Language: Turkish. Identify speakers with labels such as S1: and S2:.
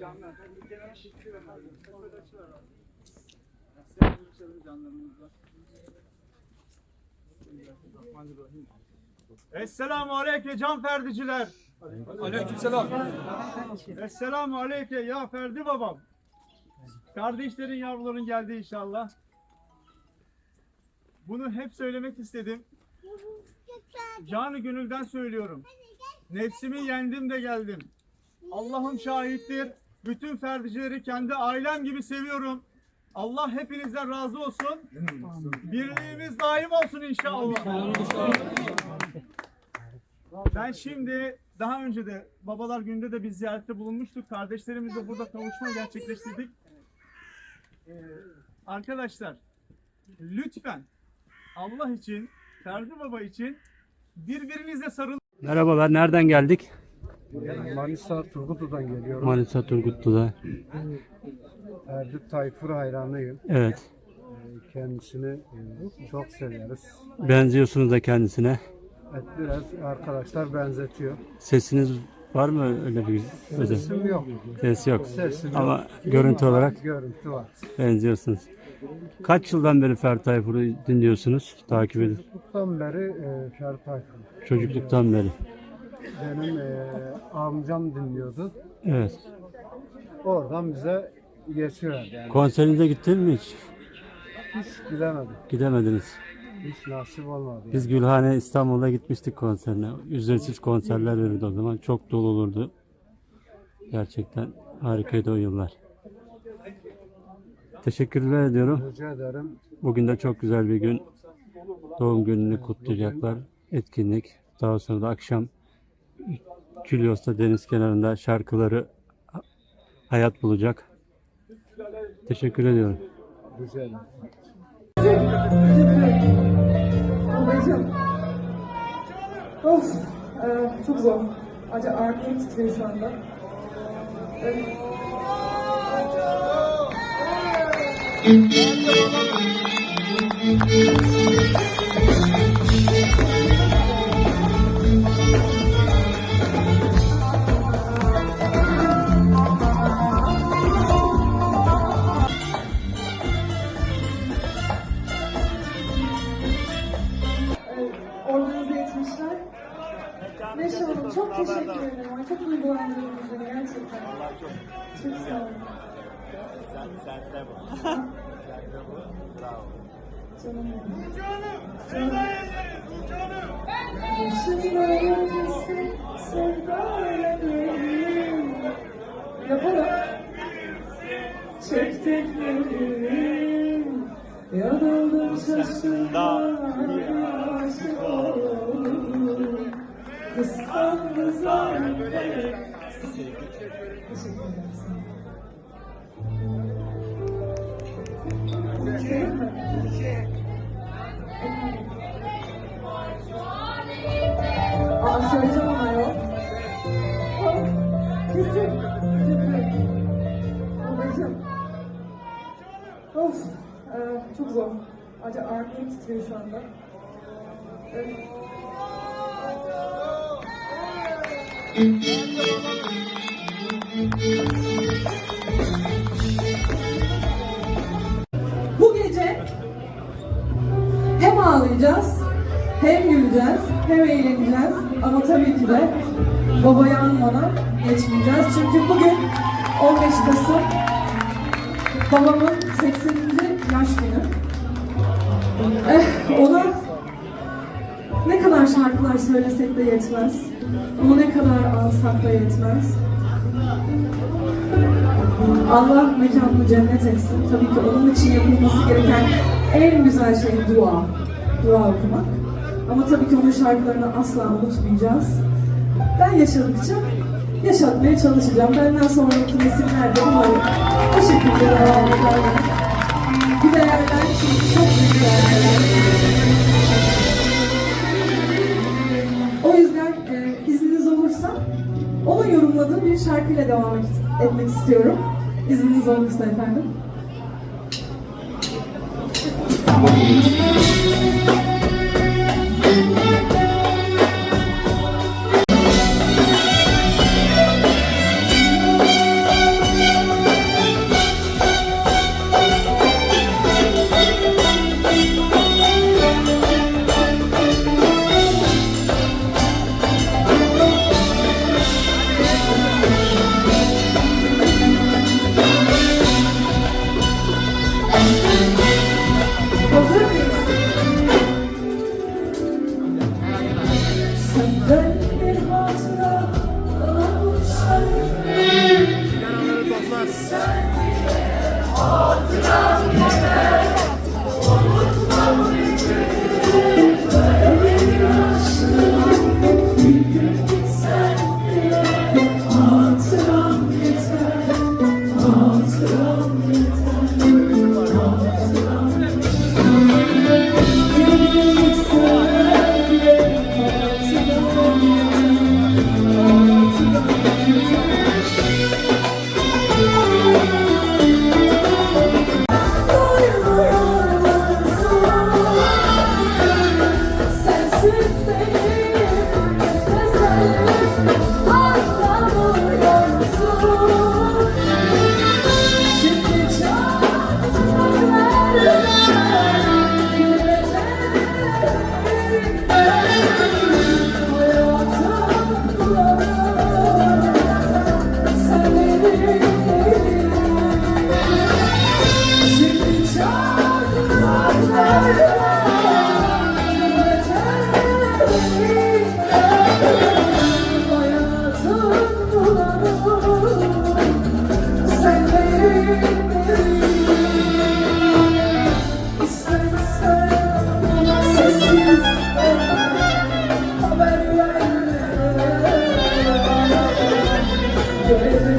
S1: Canlar. Bir kenara. Böyle açılar abi. Selam geçelim canlarımızla. Bismillahirrahmanirrahim. Esselamu aleyke can ferdiciler.
S2: Aleykümselam.
S1: Esselamu aleyke ya Ferdi babam. Kardeşlerin yavruların geldi inşallah. Bunu hep söylemek istedim. Canı gönülden söylüyorum. Nefsimi yendim de geldim. Allah'ım şahittir. Bütün ferdicileri kendi ailem gibi seviyorum. Allah hepinizden razı olsun. Birliğimiz daim olsun inşallah. Ben şimdi daha önce de babalar günde de biz ziyarette bulunmuştuk. Kardeşlerimizle burada kavuşma gerçekleştirdik. Ee, arkadaşlar lütfen Allah için, Ferdi Baba için birbirinize sarılın.
S3: Merhabalar, nereden geldik?
S4: Manisa Turgutlu'dan geliyorum.
S3: Manisa Turgutlu'da.
S4: Ferdi Tayfur hayranıyım.
S3: Evet,
S4: Kendisini e, çok severiz.
S3: benziyorsunuz da kendisine.
S4: Evet, biraz arkadaşlar benzetiyor.
S3: Sesiniz var mı öyle bir özel?
S4: Sesim yok.
S3: Ses yok.
S4: Sesim yok.
S3: Ama görüntü olarak
S4: Görüntü var.
S3: benziyorsunuz. Kaç yıldan beri Ferdi Tayfur'u dinliyorsunuz, takip edin?
S4: Çocukluktan beri e, Tayfur.
S3: Çocukluktan beri.
S4: Benim e, amcam dinliyordu.
S3: Evet.
S4: Oradan bize geçiyor yani.
S3: Konserinize gittin mi hiç?
S4: Hiç gidemedim.
S3: Gidemediniz.
S4: Hiç nasip olmadı. yani.
S3: Biz Gülhane İstanbul'a gitmiştik konserine. Ücretsiz konserler verirdi o zaman. Çok dolu olurdu. Gerçekten harikaydı o yıllar. Teşekkürler ediyorum.
S4: Rica ederim.
S3: Bugün de çok güzel bir gün. Doğum gününü kutlayacaklar. Etkinlik. Daha sonra da akşam Külyos'ta deniz kenarında şarkıları hayat bulacak. Teşekkür ediyorum.
S5: Babacığım. Of, e, çok zor. Acı arkamı titriyor şu anda. E, e, Çok duygulandırdınız beni gerçekten. Çok sağ olun. Canım benim. Yaşımda öncesi sevdaya değilim. Yapalım. Çektiklerim Yanıldım şaşırdım Aşık oldum Kıskandı zalim Teşekkür ederim yok. Kesin. Babacığım. Of, e, çok zor. Acı arkamı titriyor şu anda. E, Bu gece hem ağlayacağız, hem güleceğiz, hem eğleneceğiz. Ama tabii ki de babayı anmadan geçmeyeceğiz. Çünkü bugün 15 Kasım babamın 80. yaş günü. Eh, ona ne kadar şarkılar söylesek de yetmez. Onu ne kadar alsak da yetmez. Allah mekanını cennet etsin. Tabii ki onun için yapılması gereken en güzel şey dua. Dua okumak. Ama tabii ki onun şarkılarını asla unutmayacağız. Ben yaşadıkça yaşatmaya çalışacağım. Benden sonraki nesiller de umarım o şekilde devam ederler. Bu değerler çok büyük değerler. Onun yorumladığı bir şarkıyla devam et- etmek istiyorum. İzniniz olursa efendim. sun. violência